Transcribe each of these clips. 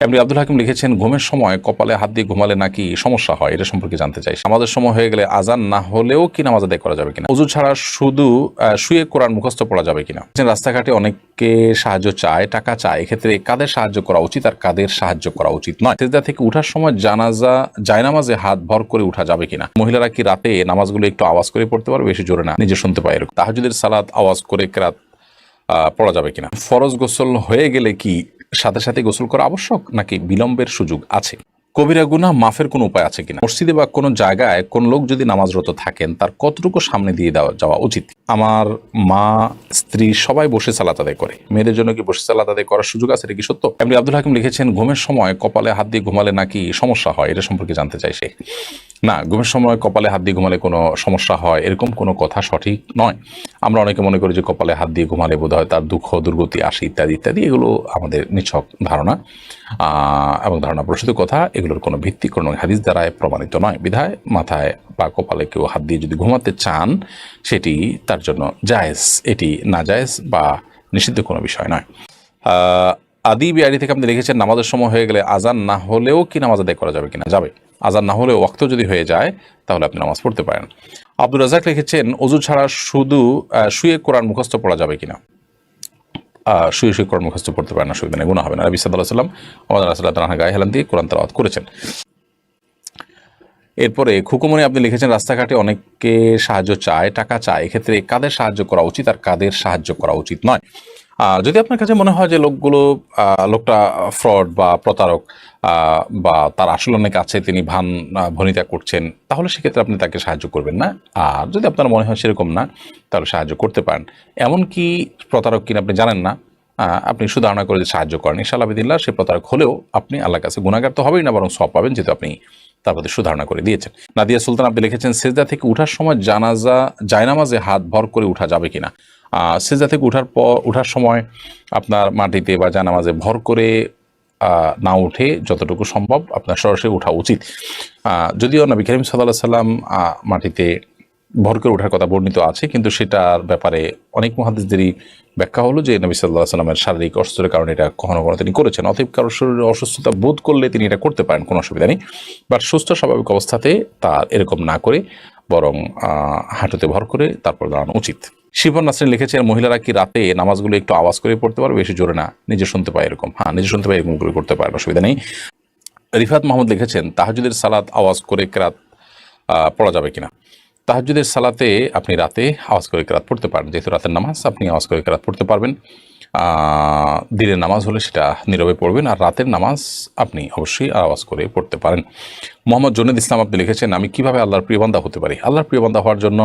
এমনি আব্দুল হাকিম লিখেছেন ঘুমের সময় কপালে হাত দিয়ে ঘুমালে নাকি সমস্যা হয়? এটা সম্পর্কে জানতে চাই। আমাদের সময় হয়ে গেলে আজান না হলেও কি নামাজ আদায় করা যাবে কিনা? উজু ছাড়া শুধু শুয়ে কোরআন মুখস্থ পড়া যাবে কিনা? রাস্তাঘাটে অনেককে সাহায্য চায় টাকা চায় এক্ষেত্রে কাদের সাহায্য করা উচিত আর কাদের সাহায্য করা উচিত নয়? সেজদা থেকে উঠার সময় জানাজা জায়নামাজে হাত ভর করে উঠা যাবে কিনা? মহিলারা কি রাতে নামাজগুলো একটু আওয়াজ করে পড়তে পারবে? বেশি জোরে না নিজে শুনতে পায় এরকম। তাহাজুদের সালাদ আওয়াজ করে আহ, পড়া যাবে কিনা? ফরজ গোসল হয়ে গেলে কি সাথে সাথে গোসল করা আবশ্যক নাকি বিলম্বের সুযোগ আছে? কবিরা গুনা মাফের কোনো উপায় আছে কিনা? মসজিদে বা কোনো জায়গায় কোন লোক যদি নামাজরত থাকেন, তার কতটুকু সামনে দিয়ে দেওয়া যাওয়া উচিত? আমার মা, স্ত্রী সবাই বসে সালাত করে। মেয়েদের জন্য কি বসে সালাত করার সুযোগ আছে? এটা কি সত্য? এমনি আব্দুল হাকিম লিখেছেন, ঘুমের সময় কপালে হাত দিয়ে ঘুমালে নাকি সমস্যা হয়? এটা সম্পর্কে জানতে চাই সে। না, ঘুমের সময় কপালে হাত দিয়ে ঘুমালে কোনো সমস্যা হয়, এরকম কোনো কথা সঠিক নয়। আমরা অনেকে মনে করি যে কপালে হাত দিয়ে ঘুমালে বোধ হয় তার দুঃখ, দুর্গতি আসে ইত্যাদি ইত্যাদি, এগুলো আমাদের নিছক ধারণা। এবং ধারণা প্রসূত কথা, এগুলোর কোনো ভিত্তি, কোনো হাদিস দ্বারায় প্রমাণিত নয়। বিধায় মাথায় বা কপালে কেউ হাত দিয়ে যদি ঘুমাতে চান, সেটি তার জন্য জায়েজ, এটি না জায়েজ বা নিষিদ্ধ কোনো বিষয় নয়। আদি বিআরি থেকে আপনি লিখেছেন, নামাজের সময় হয়ে গেলে আজান না হলেও কি নামাজ আদায় করা যাবে কিনা? যাবে। আজান না হলেও ওয়াক্ত যদি হয়ে যায়, তাহলে আপনি নামাজ পড়তে পারেন। আব্দুল রাজাক লিখেছেন অজু ছাড়া শুধু শুয়ে কোরআন মুখস্থ পড়া যাবে কিনা? শুয়ে শুয়ে কোরআন মুখস্থ পড়তে পারেন, অসুবিধা নেই গুণা হবে না। নবী সাল্লাহ সাল্লাম আমাদের রাসুল্লাহ গায়ে হেলান দিয়ে কোরআন তালাওয়াত করেছেন। এরপরে খুকুমনি আপনি লিখেছেন, রাস্তাঘাটে অনেকে সাহায্য চায়, টাকা চায়। এক্ষেত্রে কাদের সাহায্য করা উচিত আর কাদের সাহায্য করা উচিত নয়? আহ, যদি আপনার কাছে মনে হয় যে লোকগুলো লোকটা ফ্রড বা প্রতারক বা তার আসল অনেক আছে তিনি ভান ভনিতা করছেন তাহলে সেক্ষেত্রে আপনি তাকে সাহায্য করবেন না। আর যদি আপনার মনে হয় সেরকম না তাহলে সাহায্য করতে পারেন। এমনকি প্রতারক কিনা আপনি জানেন না আপনি সুধারণা করে যে সাহায্য করেন। ইনশাআল্লাহ সে প্রতারক হলেও আপনি আল্লাহর কাছে গুণাগার তো হবেই না বরং সব পাবেন যেহেতু আপনি তার প্রতি সুধারণা করে দিয়েছেন। নাদিয়া সুলতান আপনি লিখেছেন সেজদা থেকে উঠার সময় জানাজা জায়নামাজে হাত ভর করে উঠা যাবে কিনা? সেজদা থেকে উঠার পর উঠার সময় আপনার মাটিতে বা জানামাজে ভর করে না উঠে যতটুকু সম্ভব আপনার সরাসরি ওঠা উচিত। যদিও নবী করিম সাল্লাহ সাল্লাম মাটিতে ভর করে ওঠার কথা বর্ণিত আছে, কিন্তু সেটার ব্যাপারে অনেক মহাদেশদেরই ব্যাখ্যা হলো যে নবী সাল্লাহ সাল্লামের শারীরিক অসুস্থতার কারণে এটা কখনো কখনো তিনি করেছেন। অতএব কারোর শরীরে অসুস্থতা বোধ করলে তিনি এটা করতে পারেন, কোনো অসুবিধা নেই। বাট সুস্থ স্বাভাবিক অবস্থাতে তার এরকম না করে, বরং হাঁটুতে ভর করে তারপর দাঁড়ানো উচিত। শিবন নাসরিন লিখেছেন, মহিলারা কি রাতে নামাজগুলো একটু আওয়াজ করে পড়তে পারবে? বেশি জোরে না। নিজে শুনতে পায় এরকম। হ্যাঁ নিজে শুনতে পায় এরকম করে করতে পারেন, অসুবিধা নেই। রিফাত মাহমুদ লিখেছেন তাহাজুদের সালাত আওয়াজ করে কেরাত পড়া যাবে কিনা? তাহাজুদের সালাতে আপনি রাতে আওয়াজ করে কেরাত পড়তে পারেন। যেহেতু রাতের নামাজ, আপনি আওয়াজ করে কেরাত পড়তে পারবেন। দিনের নামাজ হলে সেটা নীরবে পড়বেন আর রাতের নামাজ আপনি অবশ্যই আওয়াজ করে পড়তে পারেন। মোহাম্মদ জুনেদ ইসলাম আপনি লিখেছেন, আমি কীভাবে আল্লাহর প্রিয়বান্ধা হতে পারি? আল্লাহর প্রিয়বান্ধা হওয়ার জন্য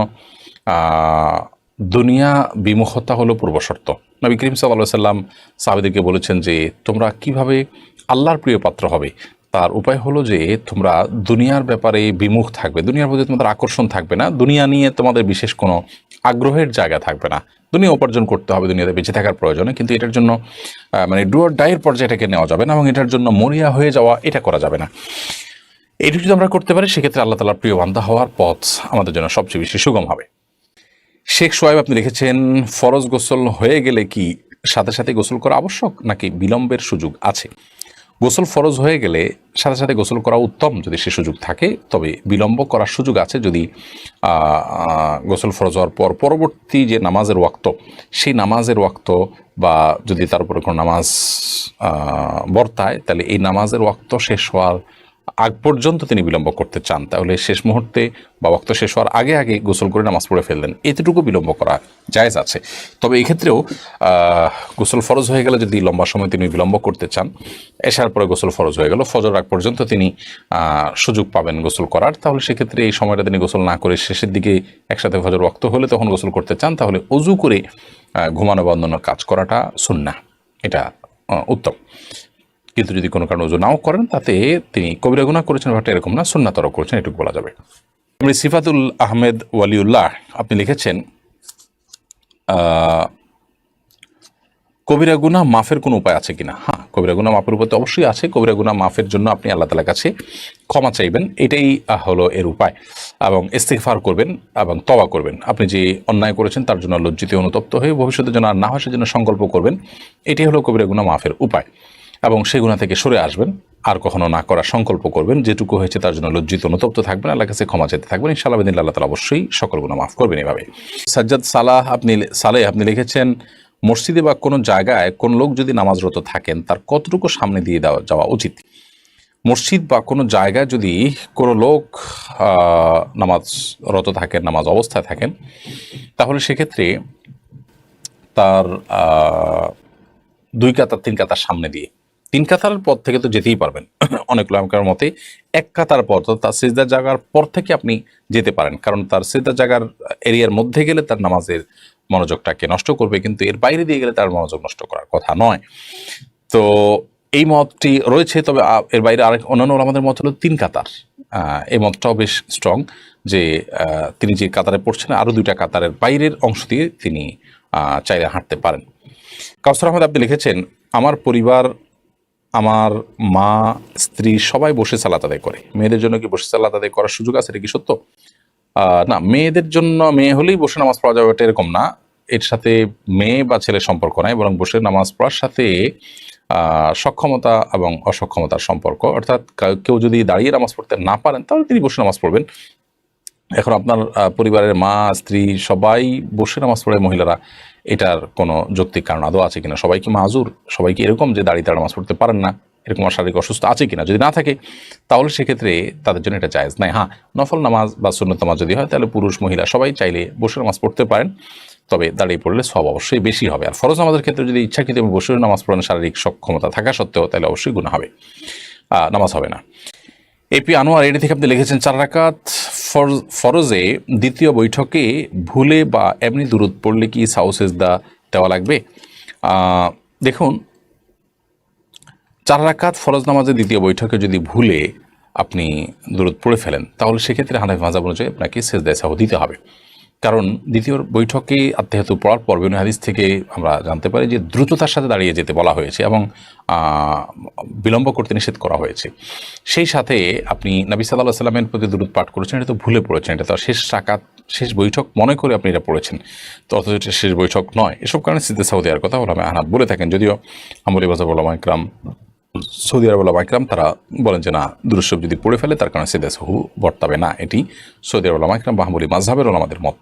দুনিয়া বিমুখতা হলো পূর্বশর্ত নবী করিম সাল্লাহ সাল্লাম সাহাবিদেরকে বলেছেন যে, তোমরা কীভাবে আল্লাহর প্রিয় পাত্র হবে? তার উপায় হলো যে, তোমরা দুনিয়ার ব্যাপারে বিমুখ থাকবে। দুনিয়ার প্রতি তোমাদের আকর্ষণ থাকবে না। দুনিয়া নিয়ে তোমাদের বিশেষ কোনো আগ্রহের জায়গা থাকবে না। দুনিয়া উপার্জন করতে হবে দুনিয়াতে, বেঁচে থাকার প্রয়োজনে। কিন্তু এটার জন্য মানে ডুয়ার ডায়ের পর্যায়টাকে নেওয়া যাবে না এবং এটার জন্য মরিয়া হয়ে যাওয়া এটা করা যাবে না। এইটুকু যদি আমরা করতে পারি, সেক্ষেত্রে আল্লাহ তালার প্রিয় বান্ধা হওয়ার পথ আমাদের জন্য সবচেয়ে বেশি সুগম হবে। শেখ সোয়েব আপনি লিখেছেন ফরজ গোসল হয়ে গেলে কি সাথে সাথে গোসল করা আবশ্যক, নাকি বিলম্বের সুযোগ আছে? গোসল ফরজ হয়ে গেলে সাথে সাথে গোসল করা উত্তম যদি সে সুযোগ থাকে, তবে বিলম্ব করার সুযোগ আছে যদি গোসল ফরজ হওয়ার পর পরবর্তী যে নামাজের ওয়াক্ত, সেই নামাজের ওয়াক্ত বা যদি তার উপরে কোনো নামাজ বর্তায়, তাহলে এই নামাজের ওয়াক্ত শেষ হওয়ার আগ পর্যন্ত তিনি বিলম্ব করতে চান, তাহলে শেষ মুহূর্তে বা বক্ত শেষ হওয়ার আগে আগে গোসল করে নামাজ পড়ে ফেললেন। এতটুকু বিলম্ব করা জায়েজ আছে। তবে এক্ষেত্রেও গোসল ফরজ হয়ে গেলে যদি লম্বা সময় তিনি বিলম্ব করতে চান, এসার পরে গোসল ফরজ হয়ে গেল। ফজর আগ পর্যন্ত তিনি সুযোগ পাবেন গোসল করার। তাহলে সেক্ষেত্রে এই সময়টা তিনি গোসল না করে শেষের দিকে একসাথে ফজর রক্ত হলে তখন গোসল করতে চান, তাহলে অজু করে ঘুমানো বা অন্যান্য কাজ করাটা সুন্না এটা উত্তম। কিন্তু যদি কোনো কারণে ওজু নাও করেন, তাতে তিনি কবিরা গুণা করেছেন ব্যাপারটা এরকম না সুন্নাতর করেছেন, এটুকু বলা যাবে। এমনি সিফাতুল আহমেদ ওয়ালিউল্লাহ, আপনি লিখেছেন কবিরা গুনা মাফের কোনো উপায় আছে কিনা? হ্যাঁ কবিরা গুনা মাফের উপায় তো অবশ্যই আছে। কবিরা গুনা মাফের জন্য আপনি আল্লাহ তালার কাছে ক্ষমা চাইবেন। এটাই হলো এর উপায়। এবং ইস্তেগফার করবেন এবং তবা করবেন। আপনি যে অন্যায় করেছেন, তার জন্য লজ্জিত অনুতপ্ত হয়ে ভবিষ্যতে যেন আর না হয়, সেজন্য সংকল্প করবেন। এটাই হলো কবিরা গুনা মাফের উপায়। এবং সেই গুণা থেকে সরে আসবেন। আর কখনো না করার সংকল্প করবেন। যেটুকু হয়েছে তার জন্য লজ্জিত, অনুতপ্ত থাকবেন। আল্লাহ কাছে ক্ষমা চেতে থাকবেন। ইনশাআল্লাহ বিদিন আল্লাহ তালা অবশ্যই সকল গুণা মাফ করবেন এভাবে। সাজ্জাদ, সালাহ আপনি সালেহ আপনি লিখেছেন, মসজিদে বা কোনো জায়গায় কোন লোক যদি নামাজরত থাকেন, তার কতটুকু সামনে দিয়ে দেওয়া, যাওয়া উচিত? মসজিদ বা কোনো জায়গায় যদি কোনো লোক নামাজরত থাকেন, নামাজ অবস্থায় থাকেন, তাহলে সেক্ষেত্রে তার দুই কাতার, তিন কাতার সামনে দিয়ে তিন কাতার পর থেকে তো যেতেই পারবেন। অনেক লোকের মতে এক কাতার পর তার সিজদার জায়গার পর থেকে আপনি যেতে পারেন। কারণ তার সিজদার জায়গার এরিয়ার মধ্যে গেলে তার নামাজের মনোযোগটাকে নষ্ট করবে, কিন্তু এর বাইরে দিয়ে গেলে তার মনোযোগ নষ্ট করার কথা নয়। তো এই মতটি রয়েছে, তবে এর বাইরে আরেক অন্যান্য আমাদের মত হলো তিন কাতার। এই মতটাও বেশ স্ট্রং যে তিনি যে কাতারে পড়ছেন, আরও দুইটা কাতারের বাইরের অংশ দিয়ে তিনি চাইলে হাঁটতে পারেন। কাউসার আহমেদ, আপনি লিখেছেন, আমার পরিবার আমার মা, স্ত্রী সবাই বসে সালাত আদায় করে। মেয়েদের জন্য কি বসে সালাত আদায় করার সুযোগ আছে? এটা কি সত্য? না, মেয়েদের জন্য মেয়ে হলেই বসে নামাজ পড়া যাবে, এটা এরকম না। এর সাথে মেয়ে বা ছেলের সম্পর্ক নাই, বরং বসে নামাজ পড়ার সাথে সক্ষমতা এবং অসক্ষমতার সম্পর্ক। অর্থাৎ কেউ যদি দাঁড়িয়ে নামাজ পড়তে না পারেন, তাহলে তিনি বসে নামাজ পড়বেন। এখন আপনার পরিবারের মা, স্ত্রী সবাই বসে নামাজ পড়ে, মহিলারা এটার কোনো যৌক্তিক কারণ আদৌ আছে কিনা? সবাই কি মাজুর সবাই কি এরকম যে দাঁড়িয়ে তারা নামাজ পড়তে পারেন না? এরকম শারীরিক অসুস্থ আছে কিনা? যদি না থাকে, তাহলে সেক্ষেত্রে তাদের জন্য এটা জায়েজ নাই। হ্যাঁ নফল নামাজ বা সুন্নত নামাজ যদি হয়, তাহলে পুরুষ, মহিলা সবাই চাইলে বসে নামাজ পড়তে পারেন। তবে দাঁড়িয়ে পড়লে সব অবশ্যই বেশি হবে। আর ফরজ নামাজের ক্ষেত্রে যদি ইচ্ছাকৃত বসে নামাজ পড়ানোর শারীরিক সক্ষমতা থাকা সত্ত্বেও, তাহলে অবশ্যই গুণ হবে। নামাজ হবে না। এপি আনোয়ার, এটি থেকে আপনি লিখেছেন চার রাকাত ফরজ- দ্বিতীয় বৈঠকে ভুলে বা এমনি দূরত পড়লে কি সাউসেজদা দেওয়া লাগবে? দেখুন, চার রাকাত ফরজ নামাজের দ্বিতীয় বৈঠকে যদি ভুলে আপনি দূরত পড়ে ফেলেন, তাহলে সেক্ষেত্রে হানাফি মাজাব অনুযায়ী আপনাকে সেজদায় সাহ দিতে হবে। কারণ দ্বিতীয় বৈঠকে আত্মাহতু পড়ার পর বিভিন্ন হাদিস থেকে আমরা জানতে পারি যে দ্রুততার সাথে দাঁড়িয়ে যেতে বলা হয়েছে এবং বিলম্ব করতে নিষেধ করা হয়েছে। সেই সাথে আপনি নবী সাল্লাহ সাল্লামের প্রতি দূরত পাঠ করেছেন, এটা তো ভুলে পড়েছেন, এটা তো শেষ রাকাত শেষ বৈঠক মনে করে আপনি এটা পড়েছেন। তো অথচ এটা শেষ বৈঠক নয়। এসব কারণে সিদ্ধে সাউদি আর কথা ওলামা আহনাদ বলে থাকেন, যদিও আমলি বাজাব ওলামা ইকরাম সৌদি আরব ওলামা ইকরাম, তারা বলেন যে, না দুরুসব যদি পড়ে ফেলে, তার কারণে সে দেশ হু, বর্তাবে না। এটি সৌদি আরব ওলামা ইকরাম, বাহামুলি মাজহাবের ওলামাদের মত।